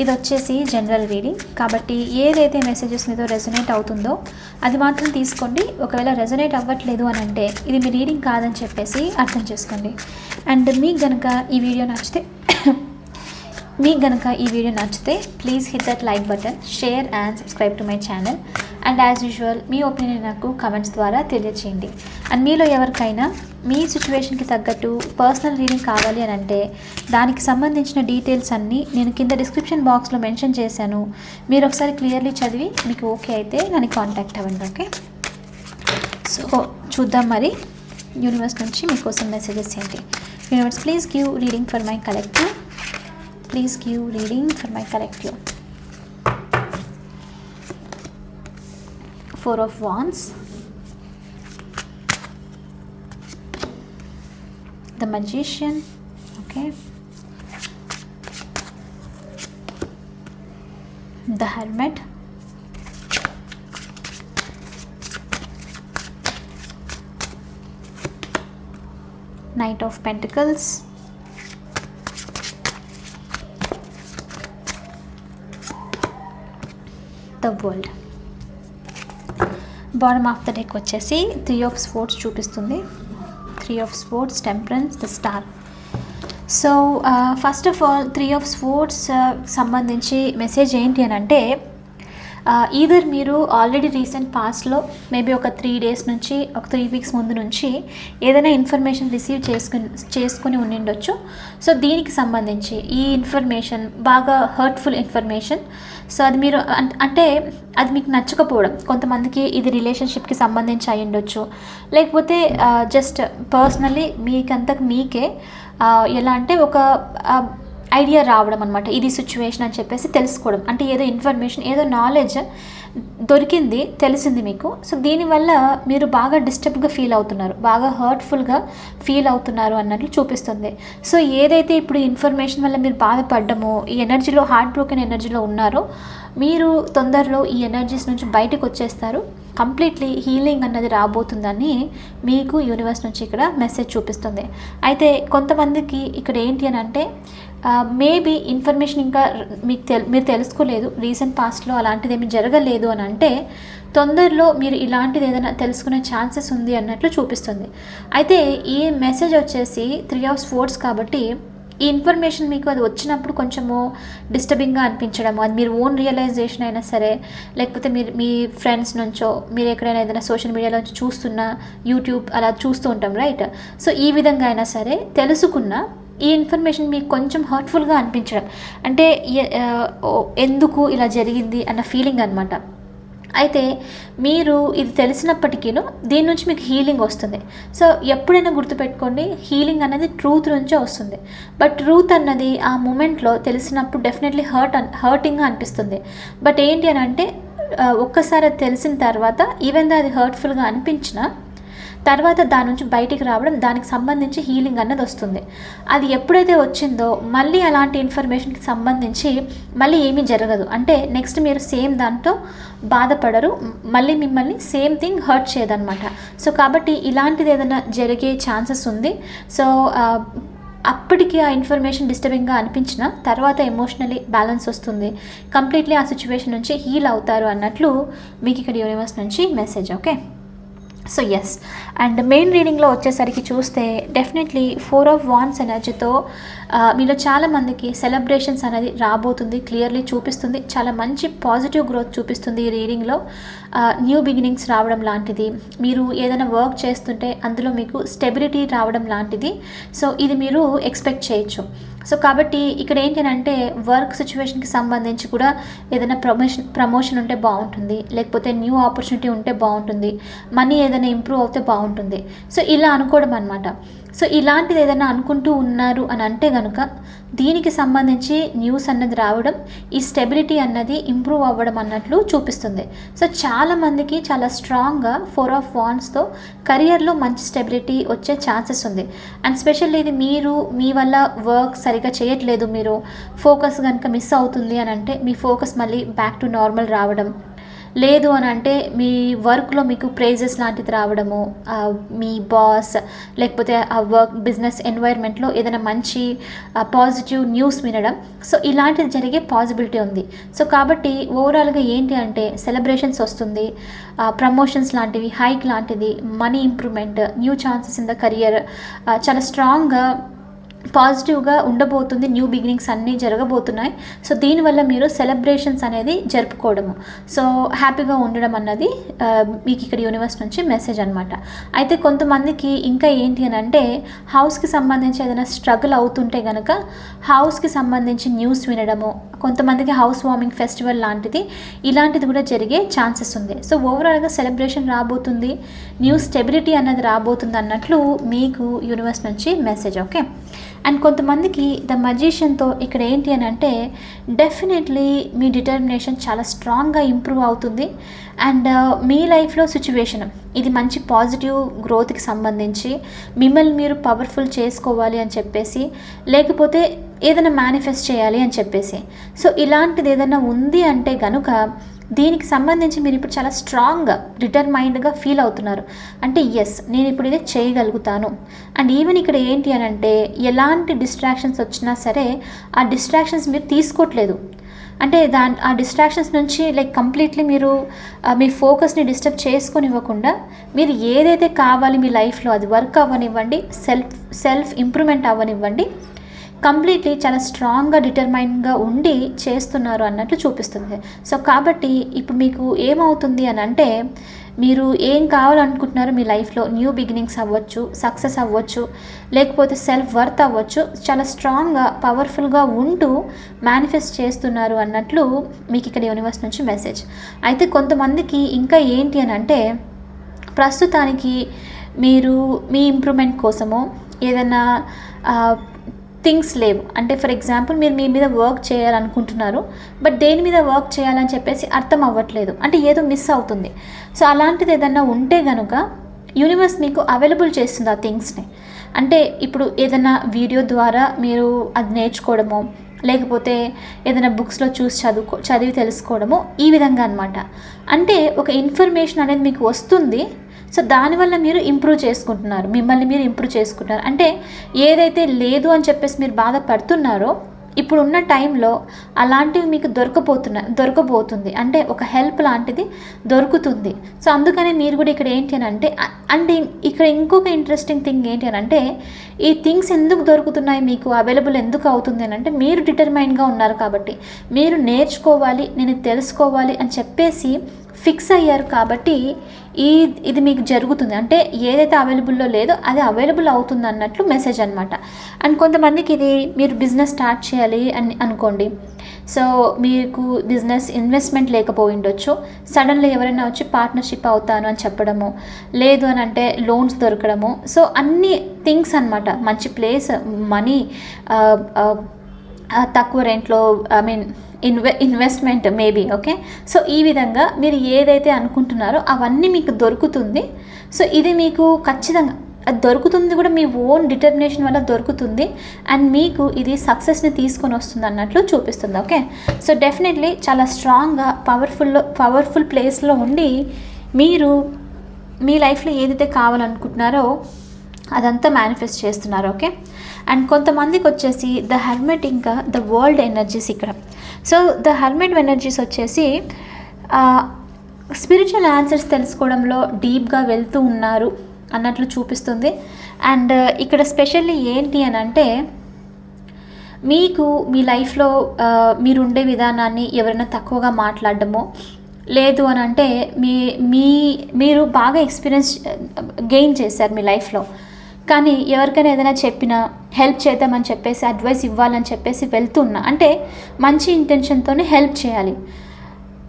ఇది వచ్చేసి general reading కాబట్టి ఏదైతే మెసేజెస్ మీతో రెజొనేట్ అవుతుందో అది మాత్రం తీసుకోండి. ఒకవేళ రెజొనేట్ అవ్వట్లేదు అని అంటే ఇది మీ రీడింగ్ కాదని చెప్పేసి అర్థం చేసుకోండి. అండ్ మీకు గనక ఈ వీడియో నచ్చితే మీకు గనక ఈ వీడియో నచ్చితే please hit that like button share and subscribe to my channel and as usual me opinion నాకు కమెంట్స్ ద్వారా తెలియచేయండి. అండ్ మీలో ఎవరికైనా మీ సిచ్యువేషన్కి తగ్గట్టు పర్సనల్ రీడింగ్ కావాలి అని అంటే దానికి సంబంధించిన డీటెయిల్స్ అన్నీ నేను కింద డిస్క్రిప్షన్ బాక్స్లో మెన్షన్ చేశాను. మీరు ఒకసారి క్లియర్లీ చదివి మీకు ఓకే అయితే నన్ను కాంటాక్ట్ అవ్వండి ఓకే సో చూద్దాం మరి యూనివర్స్ నుంచి మీకోసం మెసేజెస్ ఏంటి? Universe please give reading for my collective please give reading for my collective Four of Wands, the Magician, okay, the Hermit, Knight of Pentacles, the World. Bottom of the deck వచ్చేసి three of sports చూపిస్తుంది. Three of sports temperance the star so first of all three of sports సంబంధించి message ఏంటి అని అంటే either మీరు already recent పాస్ట్లో maybe ఒక three days నుంచి ఒక త్రీ వీక్స్ ముందు నుంచి ఏదైనా ఇన్ఫర్మేషన్ రిసీవ్ చేసుకుని చేసుకుని ఉండిండొచ్చు. సో దీనికి సంబంధించి ఈ ఇన్ఫర్మేషన్ బాగా హర్ట్ఫుల్ ఇన్ఫర్మేషన్ సో అది మీరు అంటే అది మీకు నచ్చకపోవడం కొంతమందికి ఇది రిలేషన్షిప్కి సంబంధించి అయి ఉండొచ్చు. లేకపోతే జస్ట్ పర్సనలీ మీకంతకు మీకే ఎలా అంటే ఒక ఐడియా రావడం అనమాట ఇది సిచ్యువేషన్ అని చెప్పేసి తెలుసుకోవడం. అంటే ఏదో ఇన్ఫర్మేషన్ ఏదో నాలెడ్జ్ దొరికింది తెలిసింది మీకు. సో దీనివల్ల మీరు బాగా డిస్టర్బ్గా ఫీల్ అవుతున్నారు. బాగా హర్ట్ఫుల్గా ఫీల్ అవుతున్నారు అన్నట్లు చూపిస్తుంది. సో ఏదైతే ఇప్పుడు ఇన్ఫర్మేషన్ వల్ల మీరు బాధపడ్డమో ఈ ఎనర్జీలో హార్ట్ బ్రోకెన్ ఎనర్జీలో ఉన్నారో మీరు తొందరలో ఈ ఎనర్జీస్ నుంచి బయటకు వచ్చేస్తారు. కంప్లీట్లీ హీలింగ్ అన్నది రాబోతుందని మీకు యూనివర్స్ నుంచి ఇక్కడ మెసేజ్ చూపిస్తుంది. అయితే కొంతమందికి ఇక్కడ ఏంటి అని అంటే మేబీ ఇన్ఫర్మేషన్ ఇంకా మీకు తెల్ మీరు తెలుసుకోలేదు రీసెంట్ పాస్ట్లో అలాంటిది ఏమి జరగలేదు అని అంటే తొందరలో మీరు ఇలాంటిది ఏదైనా తెలుసుకునే ఛాన్సెస్ ఉంది అన్నట్లు చూపిస్తుంది. అయితే ఈ మెసేజ్ వచ్చేసి త్రీ ఆఫ్ స్పోర్ట్స్ కాబట్టి ఈ ఇన్ఫర్మేషన్ మీకు అది వచ్చినప్పుడు కొంచెము డిస్టర్బింగ్గా అనిపించడం అది మీరు ఓన్ రియలైజేషన్ అయినా సరే లేకపోతే మీరు మీ ఫ్రెండ్స్ నుంచో మీరు ఎక్కడైనా ఏదైనా సోషల్ మీడియాలో నుంచి చూస్తున్నా యూట్యూబ్ అలా చూస్తూ ఉంటాం రైట్ సో ఈ విధంగా అయినా సరే తెలుసుకున్న ఈ ఇన్ఫర్మేషన్ మీకు కొంచెం హర్ట్ఫుల్గా అనిపించడం. అంటే ఎందుకు ఇలా జరిగింది అన్న ఫీలింగ్ అనమాట అయితే మీరు ఇది తెలిసినప్పటికీను దీని నుంచి మీకు హీలింగ్ వస్తుంది. సో ఎప్పుడైనా గుర్తుపెట్టుకోండి హీలింగ్ అనేది ట్రూత్ నుంచే వస్తుంది. బట్ ట్రూత్ అన్నది ఆ మూమెంట్లో తెలిసినప్పుడు డెఫినెట్లీ హర్ట్ హర్టింగ్గా అనిపిస్తుంది. బట్ ఏంటి అని అంటే ఒక్కసారి తెలిసిన తర్వాత ఈవెన్ అది హర్ట్ఫుల్గా అనిపించినా తర్వాత దాని నుంచి బయటికి రావడం దానికి సంబంధించి హీలింగ్ అన్నది వస్తుంది. అది ఎప్పుడైతే వచ్చిందో మళ్ళీ అలాంటి ఇన్ఫర్మేషన్కి సంబంధించి మళ్ళీ ఏమీ జరగదు. అంటే నెక్స్ట్ మీరు సేమ్ దాంతో బాధపడరు మళ్ళీ మిమ్మల్ని సేమ్ థింగ్ హర్ట్ చేయదనమాట సో కాబట్టి ఇలాంటిది ఏదైనా జరిగే ఛాన్సెస్ ఉంది. సో అప్పటికి ఆ ఇన్ఫర్మేషన్ డిస్టర్బింగ్గా అనిపించిన తర్వాత ఎమోషనలీ బ్యాలెన్స్ వస్తుంది. కంప్లీట్లీ ఆ సిచ్యువేషన్ నుంచి హీల్ అవుతారు అన్నట్లు మీకు ఇక్కడ యూనివర్స్ నుంచి message okay so yes and main రీడింగ్లో వచ్చేసరికి చూస్తే డెఫినెట్లీ ఫోర్ ఆఫ్ వాన్స్ ఎనర్జీతో మీలో చాలామందికి సెలబ్రేషన్స్ అనేది రాబోతుంది క్లియర్లీ చూపిస్తుంది. చాలా మంచి పాజిటివ్ గ్రోత్ చూపిస్తుంది ఈ రీడింగ్లో న్యూ బిగినింగ్స్ రావడం లాంటిది. మీరు ఏదైనా వర్క్ చేస్తుంటే అందులో మీకు స్టెబిలిటీ రావడం లాంటిది. సో ఇది మీరు ఎక్స్పెక్ట్ చేయొచ్చు. సో కాబట్టి ఇక్కడ ఏంటంటే వర్క్ సిచ్యువేషన్కి సంబంధించి కూడా ఏదైనా ప్రమోషన్ ప్రమోషన్ ఉంటే బాగుంటుంది. లేకపోతే న్యూ ఆపర్చునిటీ ఉంటే బాగుంటుంది. మనీ ఏదైనా ఇంప్రూవ్ అవుతే బాగుంటుంది. సో ఇలా అనుకోవడం అనమాట సో ఇలాంటిది ఏదైనా అనుకుంటూ ఉన్నారు అని అంటే కనుక దీనికి సంబంధించి న్యూస్ అన్నది రావడం ఈ స్టెబిలిటీ అన్నది ఇంప్రూవ్ అవ్వడం అన్నట్లు చూపిస్తుంది. సో చాలామందికి చాలా స్ట్రాంగ్గా ఫోర్ ఆఫ్ వాన్స్తో కెరియర్లో మంచి స్టెబిలిటీ వచ్చే ఛాన్సెస్ ఉంది. అండ్ స్పెషల్లీ ఇది మీరు మీ వల్ల వర్క్ సరిగా చేయట్లేదు మీరు ఫోకస్ కనుక మిస్ అవుతుంది అని అంటే మీ ఫోకస్ మళ్ళీ బ్యాక్ టు నార్మల్ రావడం లేదు అని అంటే మీ వర్క్లో మీకు ప్రైజెస్ లాంటిది రావడము మీ బాస్ లేకపోతే ఆ వర్క్ బిజినెస్ ఎన్వైర్న్మెంట్లో ఏదైనా మంచి పాజిటివ్ న్యూస్ వినడం. సో ఇలాంటిది జరిగే పాసిబిలిటీ ఉంది. సో కాబట్టి ఓవరాల్గా ఏంటి అంటే సెలబ్రేషన్స్ వస్తుంది ప్రమోషన్స్ లాంటివి హైక్ లాంటిది money improvement new chances in the career చాలా స్ట్రాంగ్గా పాజిటివ్గా ఉండబోతుంది న్యూ బిగినింగ్స్ అన్నీ జరగబోతున్నాయి. సో దీనివల్ల మీరు సెలబ్రేషన్స్ అనేది జరుపుకోవడము. సో హ్యాపీగా ఉండడం అన్నది మీకు ఇక్కడ యూనివర్స్ నుంచి మెసేజ్ అనమాట అయితే కొంతమందికి ఇంకా ఏంటి అని అంటే హౌస్కి సంబంధించి ఏదైనా స్ట్రగుల్ అవుతుంటే కనుక హౌస్కి సంబంధించి న్యూస్ వినడము కొంతమందికి హౌస్ వార్మింగ్ ఫెస్టివల్ లాంటిది ఇలాంటిది కూడా జరిగే ఛాన్సెస్ ఉంది. సో ఓవరాల్గా సెలబ్రేషన్ రాబోతుంది న్యూ స్టెబిలిటీ అన్నది రాబోతుంది అన్నట్లు మీకు యూనివర్స్ నుంచి మెసేజ్ ఓకే? అండ్ కొంతమందికి ద మజీషియన్తో ఇక్కడ ఏంటి అని అంటే డెఫినెట్లీ మీ డిటర్మినేషన్ చాలా స్ట్రాంగ్గా ఇంప్రూవ్ అవుతుంది. అండ్ uh, మీ లైఫ్లో సిచ్యువేషన్ ఇది మంచి పాజిటివ్ గ్రోత్కి సంబంధించి మిమ్మల్ని మీరు పవర్ఫుల్ చేసుకోవాలి అని చెప్పేసి లేకపోతే ఏదైనా మేనిఫెస్ట్ చేయాలి అని చెప్పేసి. సో ఇలాంటిది ఏదైనా ఉంది అంటే కనుక దీనికి సంబంధించి మీరు ఇప్పుడు చాలా స్ట్రాంగ్గా డిటర్మైండ్గా ఫీల్ అవుతున్నారు. అంటే ఎస్ నేను ఇప్పుడు ఇది చేయగలుగుతాను. అండ్ ఈవెన్ ఇక్కడ ఏంటి అని అంటే ఎలాంటి డిస్ట్రాక్షన్స్ వచ్చినా సరే ఆ డిస్ట్రాక్షన్స్ మీరు తీసుకోవట్లేదు అంటే దాని ఆ డిస్ట్రాక్షన్స్ నుంచి లైక్ కంప్లీట్లీ మీరు మీ ఫోకస్ని డిస్టర్బ్ చేసుకొనివ్వకుండా మీరు ఏదైతే కావాలి మీ లైఫ్లో అది వర్క్ అవ్వనివ్వండి సెల్ఫ్ సెల్ఫ్ ఇంప్రూవ్మెంట్ అవ్వనివ్వండి కంప్లీట్లీ చాలా స్ట్రాంగ్గా డిటర్మైన్గా ఉండి చేస్తున్నారు అన్నట్లు చూపిస్తుంది. సో కాబట్టి ఇప్పుడు మీకు ఏమవుతుంది అని అంటే మీరు ఏం కావాలనుకుంటున్నారో మీ లైఫ్లో న్యూ బిగినింగ్స్ అవ్వచ్చు సక్సెస్ అవ్వచ్చు లేకపోతే సెల్ఫ్ వర్త్ అవ్వచ్చు చాలా స్ట్రాంగ్గా పవర్ఫుల్గా ఉంటూ మేనిఫెస్ట్ చేస్తున్నారు అన్నట్లు మీకు ఇక్కడ యూనివర్స్ నుంచి మెసేజ్. అయితే కొంతమందికి ఇంకా ఏంటి అని అంటే ప్రస్తుతానికి మీరు మీ ఇంప్రూవ్మెంట్ కోసము ఏదైనా థింగ్స్ లేవు. అంటే ఫర్ ఎగ్జాంపుల్ మీరు మీ మీద వర్క్ చేయాలనుకుంటున్నారు బట్ దేని మీద వర్క్ చేయాలని చెప్పేసి అర్థం అవ్వట్లేదు. అంటే ఏదో మిస్ అవుతుంది. సో అలాంటిది ఏదన్నా ఉంటే కనుక యూనివర్స్ మీకు అవైలబుల్ చేస్తుంది ఆ థింగ్స్ని. అంటే ఇప్పుడు ఏదైనా వీడియో ద్వారా మీరు అది నేర్చుకోవడము లేకపోతే ఏదైనా బుక్స్లో చూసి చదువుకో చదివి తెలుసుకోవడము ఈ విధంగా అనమాట అంటే ఒక ఇన్ఫర్మేషన్ అనేది మీకు వస్తుంది సో దానివల్ల మీరు ఇంప్రూవ్ చేసుకుంటున్నారు మిమ్మల్ని మీరు ఇంప్రూవ్ చేసుకుంటున్నారు. అంటే ఏదైతే లేదు అని చెప్పేసి మీరు బాధపడుతున్నారో ఇప్పుడున్న టైంలో అలాంటివి మీకు దొరకపోతున్న దొరకబోతుంది. అంటే ఒక హెల్ప్ లాంటిది దొరుకుతుంది. సో అందుకనే మీరు కూడా ఇక్కడ ఏంటి అని అంటే అండ్ ఇక్కడ ఇంకొక ఇంట్రెస్టింగ్ థింగ్ ఏంటి అని అంటే ఈ థింగ్స్ ఎందుకు దొరుకుతున్నాయి మీకు అవైలబుల్ ఎందుకు అవుతుంది అని అంటే మీరు డిటర్మైన్గా ఉన్నారు కాబట్టి మీరు నేర్చుకోవాలి నేను తెలుసుకోవాలి అని చెప్పేసి ఫిక్స్ అయ్యారు కాబట్టి ఈ ఇది మీకు జరుగుతుంది. అంటే ఏదైతే అవైలబుల్లో లేదో అది అవైలబుల్ అవుతుంది అన్నట్లు మెసేజ్ అనమాట అండ్ కొంతమందికి ఇది మీరు బిజినెస్ స్టార్ట్ చేయాలి అని అనుకోండి. సో మీకు బిజినెస్ ఇన్వెస్ట్మెంట్ లేకపోయి ఉండొచ్చు. సడన్లీ ఎవరైనా వచ్చి పార్ట్నర్షిప్ అవుతాను అని చెప్పడము లేదు అని అంటే లోన్స్ దొరకడము. సో అన్ని థింగ్స్ అనమాట మంచి ప్లేస్ మనీ తక్కువ రెంట్లో ఐ మీన్ ఇన్వె ఇన్వెస్ట్మెంట్ మేబీ ఓకే సో ఈ విధంగా మీరు ఏదైతే అనుకుంటున్నారో అవన్నీ మీకు దొరుకుతుంది. సో ఇది మీకు ఖచ్చితంగా అది దొరుకుతుంది కూడా మీ ఓన్ డిటర్మినేషన్ వల్ల దొరుకుతుంది. అండ్ మీకు ఇది సక్సెస్ని తీసుకొని వస్తుంది అన్నట్లు చూపిస్తుంది ఓకే సో డెఫినెట్లీ చాలా స్ట్రాంగ్గా పవర్ఫుల్లో పవర్ఫుల్ ప్లేస్లో ఉండి మీరు మీ లైఫ్లో ఏదైతే కావాలనుకుంటున్నారో అదంతా మేనిఫెస్ట్ చేస్తున్నారు ఓకే అండ్ కొంతమందికి వచ్చేసి ద హెర్మెట్ ఇంకా ద వరల్డ్ ఎనర్జీస్ ఇక్కడ. సో ద హెర్మెట్ ఎనర్జీస్ వచ్చేసి స్పిరిచువల్ ఆన్సర్స్ తెలుసుకోవడంలో డీప్గా వెళ్తూ ఉన్నారు అన్నట్లు చూపిస్తుంది. అండ్ uh, ఇక్కడ స్పెషల్లీ ఏంటి అని అంటే మీకు మీ లైఫ్లో మీరు ఉండే విధానాన్ని ఎవరైనా తక్కువగా మాట్లాడడమో లేదు అని అంటే మీ మీ మీరు బాగా ఎక్స్పీరియన్స్ గెయిన్ uh, చేశారు మీ లైఫ్లో. కానీ ఎవరికైనా ఏదైనా చెప్పినా హెల్ప్ చేద్దామని చెప్పేసి అడ్వైస్ ఇవ్వాలని చెప్పేసి వెళ్తున్నా. అంటే మంచి ఇంటెన్షన్తోనే హెల్ప్ చేయాలి.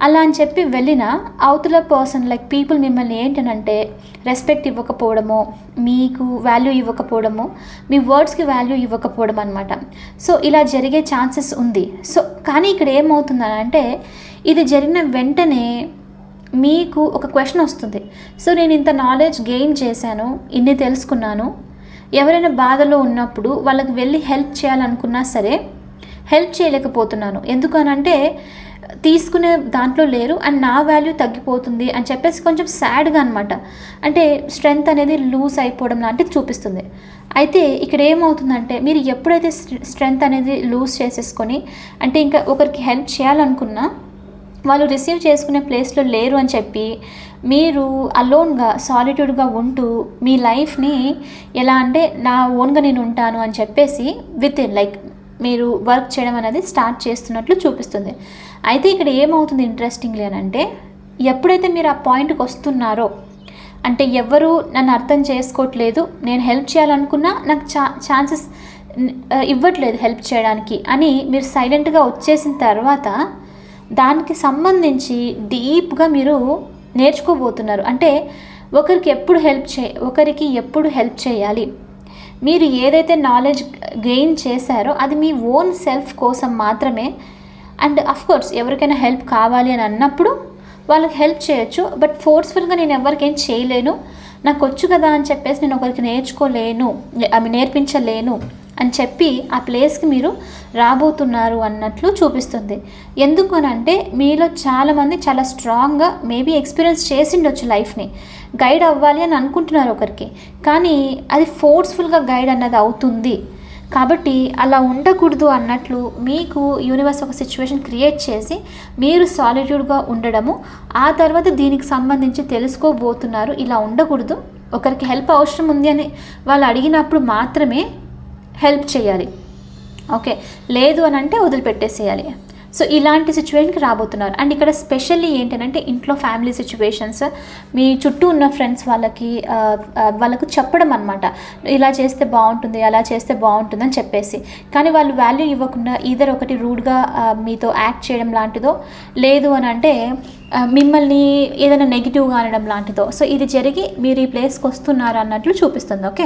అలా అని చెప్పి వెళ్ళిన అవతల పర్సన్ లైక్ పీపుల్ మిమ్మల్ని ఏంటనంటే రెస్పెక్ట్ ఇవ్వకపోవడము మీకు వాల్యూ ఇవ్వకపోవడము మీ వర్డ్స్కి వాల్యూ ఇవ్వకపోవడం అనమాట సో ఇలా జరిగే ఛాన్సెస్ ఉంది. సో కానీ ఇక్కడ ఏమవుతుందనంటే ఇది జరిగిన వెంటనే మీకు ఒక క్వశ్చన్ వస్తుంది. సో నేను ఇంత నాలెడ్జ్ గెయిన్ చేశాను ఇన్ని తెలుసుకున్నాను. ఎవరైనా బాధలో ఉన్నప్పుడు వాళ్ళకి వెళ్ళి హెల్ప్ చేయాలనుకున్నా సరే హెల్ప్ చేయలేకపోతున్నాను. ఎందుకనంటే తీసుకునే దాంట్లో లేరు అండ్ నా వాల్యూ తగ్గిపోతుంది అని చెప్పేసి కొంచెం సాడ్గా అనమాట అంటే స్ట్రెంగ్త్ అనేది లూజ్ అయిపోవడం లాంటిది చూపిస్తుంది. అయితే ఇక్కడ ఏమవుతుందంటే మీరు ఎప్పుడైతే స్ట్రెంగ్త్ అనేది లూజ్ చేసేసుకొని అంటే ఇంకా ఒకరికి హెల్ప్ చేయాలనుకున్నా వాళ్ళు రిసీవ్ చేసుకునే ప్లేస్లో లేరు అని చెప్పి మీరు అలోన్గా సాలిట్యూడ్గా ఉంటూ మీ లైఫ్ని ఎలా అంటే నా ఓన్గా నేను ఉంటాను అని చెప్పేసి విత్ ఇన్ లైక్ మీరు వర్క్ చేయడం అనేది స్టార్ట్ చేస్తున్నట్లు చూపిస్తుంది. అయితే ఇక్కడ ఏమవుతుంది ఇంట్రెస్టింగ్లీ అని అంటే ఎప్పుడైతే మీరు ఆ పాయింట్కి వస్తున్నారో అంటే ఎవరు నన్ను అర్థం చేసుకోవట్లేదు నేను హెల్ప్ చేయాలనుకున్నా నాకు ఛా ఛాన్సెస్ ఇవ్వట్లేదు హెల్ప్ చేయడానికి అని మీరు సైలెంట్గా వచ్చేసిన తర్వాత దానికి సంబంధించి డీప్గా మీరు నేర్చుకోబోతున్నారు. అంటే ఒకరికి ఎప్పుడు హెల్ప్ చే ఒకరికి ఎప్పుడు హెల్ప్ చేయాలి? మీరు ఏదైతే నాలెడ్జ్ గెయిన్ చేశారో అది మీ ఓన్ సెల్ఫ్ కోసం మాత్రమే. అండ్ కోర్స్ ఎవరికైనా హెల్ప్ కావాలి అని అన్నప్పుడు వాళ్ళకి హెల్ప్ చేయొచ్చు. బట్ ఫోర్స్ఫుల్గా నేను ఎవరికేం చేయలేను. నాకు వచ్చు కదా అని చెప్పేసి నేను ఒకరికి నేర్చుకోలేను. అవి నేర్పించలేను. అని చెప్పి ఆ ప్లేస్కి మీరు రాబోతున్నారు అన్నట్లు చూపిస్తుంది. ఎందుకు అని అంటే మీలో చాలామంది చాలా స్ట్రాంగ్గా మేబీ ఎక్స్పీరియన్స్ చేసిండొచ్చు లైఫ్ని. గైడ్ అవ్వాలి అని అనుకుంటున్నారు ఒకరికి. కానీ అది ఫోర్స్ఫుల్గా గైడ్ అన్నది అవుతుంది. కాబట్టి అలా ఉండకూడదు అన్నట్లు మీకు యూనివర్స్ ఒక సిచ్యువేషన్ క్రియేట్ చేసి మీరు సాలిట్యూడ్గా ఉండడము ఆ తర్వాత దీనికి సంబంధించి తెలుసుకోబోతున్నారు. ఇలా ఉండకూడదు. ఒకరికి హెల్ప్ అవసరం ఉంది అని వాళ్ళు అడిగినప్పుడు మాత్రమే హెల్ప్ చేయాలి. ఓకే. లేదు అని అంటే వదిలిపెట్టేసేయాలి. సో ఇలాంటి సిచ్యువేషన్కి రాబోతున్నారు. అండ్ ఇక్కడ స్పెషల్లీ ఏంటంటే ఇంట్లో ఫ్యామిలీ సిచ్యువేషన్స్ మీ చుట్టూ ఉన్న ఫ్రెండ్స్ వాళ్ళకి వాళ్ళకు చెప్పడం అనమాట ఇలా చేస్తే బాగుంటుంది అలా చేస్తే బాగుంటుంది అని చెప్పేసి. కానీ వాళ్ళు వాల్యూ ఇవ్వకుండా ఈధర్ ఒకటి రూడ్గా మీతో యాక్ట్ చేయడం లాంటిదో లేదు అని అంటే మిమ్మల్ని ఏదైనా నెగిటివ్గా అనడం లాంటిదో. సో ఇది జరిగి మీరు ఈ ప్లేస్కి వస్తున్నారు అన్నట్లు చూపిస్తుంది ఓకే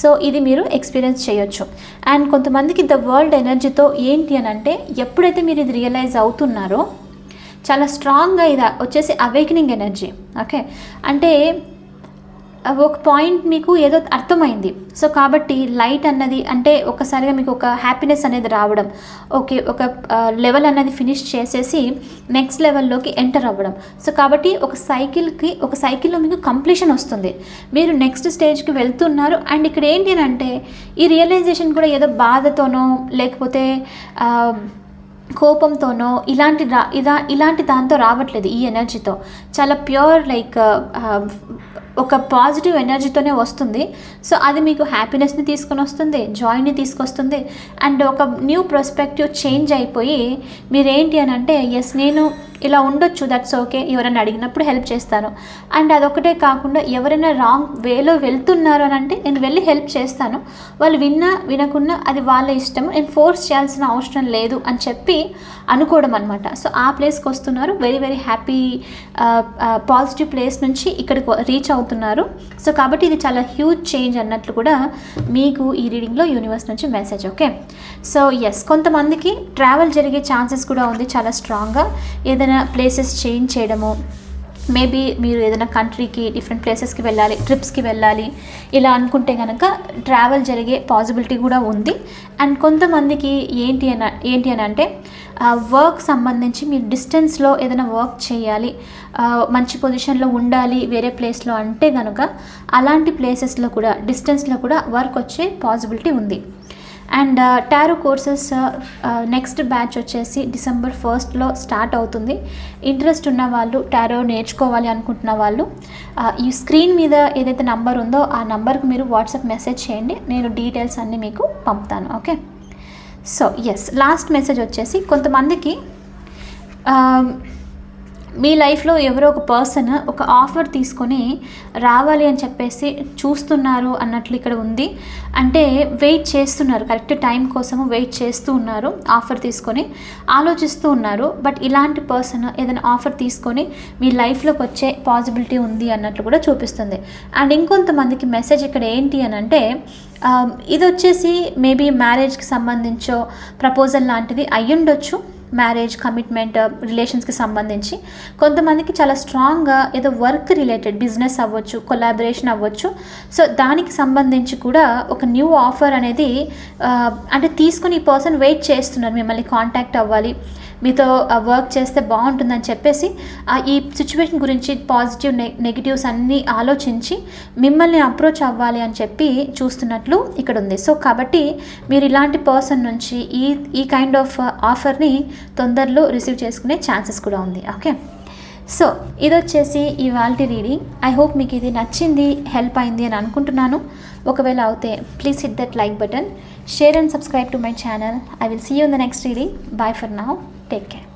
సో ఇది మీరు ఎక్స్పీరియన్స్ చేయొచ్చు. అండ్ కొంతమందికి ద వరల్డ్ ఎనర్జీతో ఏంటి అని అంటే ఎప్పుడైతే మీరు ఇది రియలైజ్ అవుతున్నారో చాలా స్ట్రాంగ్గా ఇది వచ్చేసి అవేకనింగ్ ఎనర్జీ ఓకే అంటే ఒక పాయింట్ మీకు ఏదో అర్థమైంది. సో కాబట్టి లైట్ అన్నది అంటే ఒకసారిగా మీకు ఒక హ్యాపీనెస్ అనేది రావడం. ఓకే ఒక లెవెల్ అన్నది ఫినిష్ చేసేసి నెక్స్ట్ లెవెల్లోకి ఎంటర్ అవ్వడం. సో కాబట్టి ఒక సైకిల్కి ఒక సైకిల్లో మీకు కంప్లీషన్ వస్తుంది. మీరు నెక్స్ట్ స్టేజ్కి వెళ్తున్నారు అండ్ ఇక్కడ ఏంటి అని అంటే ఈ రియలైజేషన్ కూడా ఏదో బాధతోనో లేకపోతే కోపంతోనో ఇలాంటి రా ఇదా ఇలాంటి దాంతో రావట్లేదు ఈ ఎనర్జీతో చాలా ప్యూర్ లైక్ ఒక పాజిటివ్ ఎనర్జీతోనే వస్తుంది. సో అది మీకు హ్యాపీనెస్ని తీసుకొని వస్తుంది జాయ్ని తీసుకొస్తుంది. అండ్ ఒక న్యూ ప్రొస్పెక్టివ్ చేంజ్ అయిపోయి మీరేంటి అని అంటే ఎస్ నేను ఇలా ఉండొచ్చు దట్స్ ఓకే ఎవరైనా అడిగినప్పుడు హెల్ప్ చేస్తాను. అండ్ అదొకటే కాకుండా ఎవరైనా రాంగ్ వేలో వెళ్తున్నారు అని అంటే నేను వెళ్ళి హెల్ప్ చేస్తాను. వాళ్ళు విన్నా వినకున్నా అది వాళ్ళ ఇష్టం నేను ఫోర్స్ చేయాల్సిన అవసరం లేదు అని చెప్పి అనుకోవడం అనమాట సో ఆ ప్లేస్కి వస్తున్నారు very very happy positive place నుంచి ఇక్కడికి రీచ్ అవుతున్నారు. సో కాబట్టి ఇది చాలా హ్యూజ్ చేంజ్ అన్నట్లు కూడా మీకు ఈ రీడింగ్లో యూనివర్స్ నుంచి మెసేజ్ ఓకే సో ఎస్ కొంతమందికి ట్రావెల్ జరిగే ఛాన్సెస్ కూడా ఉంది చాలా స్ట్రాంగ్గా ఏదైనా ప్లేసెస్ చేంజ్ చేయడము మేబీ మీరు ఏదైనా కంట్రీకి డిఫరెంట్ ప్లేసెస్కి వెళ్ళాలి ట్రిప్స్కి వెళ్ళాలి ఇలా అనుకుంటే కనుక ట్రావెల్ జరిగే పాసిబిలిటీ కూడా ఉంది. అండ్ కొంతమందికి ఏంటి అని ఏంటి అని అంటే వర్క్ సంబంధించి మీరు డిస్టెన్స్లో ఏదైనా వర్క్ చేయాలి మంచి పొజిషన్లో ఉండాలి వేరే ప్లేస్లో అంటే కనుక అలాంటి ప్లేసెస్లో కూడా డిస్టెన్స్లో కూడా వర్క్ వచ్చే పాసిబిలిటీ ఉంది. And tarot courses next batch వచ్చేసి డిసెంబర్ ఫస్ట్లో స్టార్ట్ అవుతుంది. ఇంట్రెస్ట్ ఉన్న వాళ్ళు టారో నేర్చుకోవాలి అనుకుంటున్న వాళ్ళు uh, ఈ స్క్రీన్ మీద ఏదైతే నంబర్ ఉందో ఆ నంబర్కి మీరు వాట్సాప్ మెసేజ్ చేయండి. నేను డీటెయిల్స్ అన్నీ మీకు పంపుతాను okay so yes last message వచ్చేసి కొంతమందికి um, మీ లైఫ్లో ఎవరో ఒక పర్సన్ ఒక ఆఫర్ తీసుకొని రావాలి అని చెప్పేసి చూస్తున్నారు అన్నట్లు ఇక్కడ ఉంది. అంటే వెయిట్ చేస్తున్నారు కరెక్ట్ టైం కోసము వెయిట్ చేస్తూ ఉన్నారు ఆఫర్ తీసుకొని ఆలోచిస్తూ ఉన్నారు. బట్ ఇలాంటి పర్సన్ ఏదైనా ఆఫర్ తీసుకొని మీ లైఫ్లోకి వచ్చే పాసిబిలిటీ ఉంది అన్నట్లు కూడా చూపిస్తుంది. అండ్ ఇంకొంతమందికి మెసేజ్ ఇక్కడ ఏంటి అని అంటే ఇది వచ్చేసి మేబీ మ్యారేజ్కి సంబంధించో ప్రపోజల్ లాంటిది అయ్యుండొచ్చు. మ్యారేజ్ కమిట్మెంట్ రిలేషన్స్కి సంబంధించి కొంతమందికి చాలా స్ట్రాంగ్గా ఏదో వర్క్ రిలేటెడ్ బిజినెస్ అవ్వచ్చు కొలాబరేషన్ అవ్వచ్చు. సో దానికి సంబంధించి కూడా ఒక న్యూ ఆఫర్ అనేది uh, అంటే తీసుకుని ఈ పర్సన్ వెయిట్ చేస్తున్నారు. మిమ్మల్ని కాంటాక్ట్ అవ్వాలి. మీతో వర్క్ చేస్తే బాగుంటుందని చెప్పేసి ఆ, ఈ సిచ్యువేషన్ గురించి పాజిటివ్ నె నెగిటివ్స్ అన్నీ ఆలోచించి మిమ్మల్ని అప్రోచ్ అవ్వాలి అని చెప్పి చూస్తున్నట్లు ఇక్కడ ఉంది. సో కాబట్టి మీరు ఇలాంటి పర్సన్ నుంచి ఈ ఈ కైండ్ ఆఫ్ ఆఫర్ని తొందరలో రిసీవ్ చేసుకునే ఛాన్సెస్ కూడా ఉంది. ఓకే సో ఇది వచ్చేసి ఇవాళ రీడింగ్ ఐ హోప్ మీకు ఇది నచ్చింది హెల్ప్ అయింది అని అనుకుంటున్నాను. ఒకవేళ అవుతే please hit that like button share and subscribe to my channel I will see you in the next reading bye for now take care